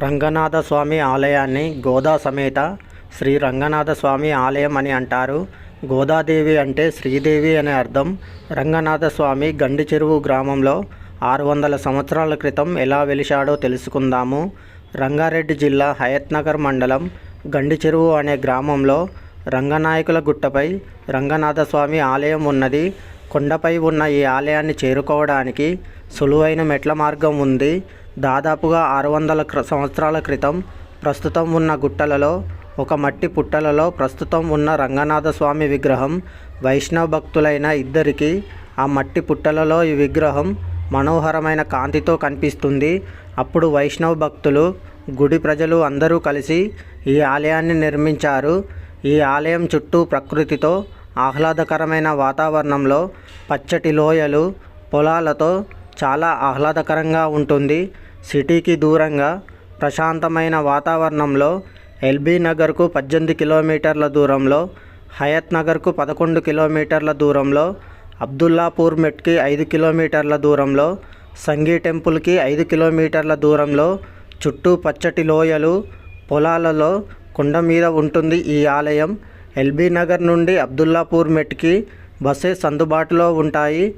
రంగనాథ స్వామి ఆలయాన్ని గోదా సమేత శ్రీ రంగనాథ స్వామి ఆలయం అని అంటారు. గోదాదేవి అంటే శ్రీదేవి అనే అర్థం. రంగనాథ స్వామి గండి చెరువు గ్రామంలో ఆరు వందల సంవత్సరాల క్రితం ఎలా వెలిశాడో తెలుసుకుందాము. రంగారెడ్డి జిల్లా హయత్నగర్ మండలం గండి చెరువు అనే గ్రామంలో రంగనాయకుల గుట్టపై రంగనాథ స్వామి ఆలయం ఉన్నది. కొండపై ఉన్న ఈ ఆలయాన్ని చేరుకోవడానికి సులువైన మెట్ల మార్గం ఉంది. దాదాపుగా ఆరు వందల క్ర- సంవత్సరాల క్రితం ప్రస్తుతం ఉన్న గుట్టలలో ఒక మట్టి పుట్టలలో ప్రస్తుతం ఉన్న రంగనాథ స్వామి విగ్రహం వైష్ణవ భక్తులైన ఇద్దరికి ఆ మట్టి పుట్టలలో ఈ విగ్రహం మనోహరమైన కాంతితో కనిపిస్తుంది. అప్పుడు వైష్ణవ భక్తులు గుడి ప్రజలు అందరూ కలిసి ఈ ఆలయాన్ని నిర్మించారు. ఈ ఆలయం చుట్టూ ప్రకృతితో ఆహ్లాదకరమైన వాతావరణంలో పచ్చటి లోయలు పొలాలతో చాలా ఆహ్లాదకరంగా ఉంటుంది. సిటీకి దూరంగా ప్రశాంతమైన వాతావరణంలో ఎల్బీ నగర్కు పద్దెనిమిది కిలోమీటర్ల దూరంలో హయత్ నగర్కు పదకొండు కిలోమీటర్ల దూరంలో అబ్దుల్లాపూర్ మెట్కి ఐదు కిలోమీటర్ల దూరంలో సంగీ టెంపుల్కి ఐదు కిలోమీటర్ల దూరంలో చుట్టూ పచ్చటి లోయలు పొలాలలో కొండ మీద ఉంటుంది ఈ ఆలయం. ఎల్బీ నగర్ నుండి అబ్దుల్లాపూర్ మెట్కి బస్సెస్ అందుబాటులో ఉంటాయి.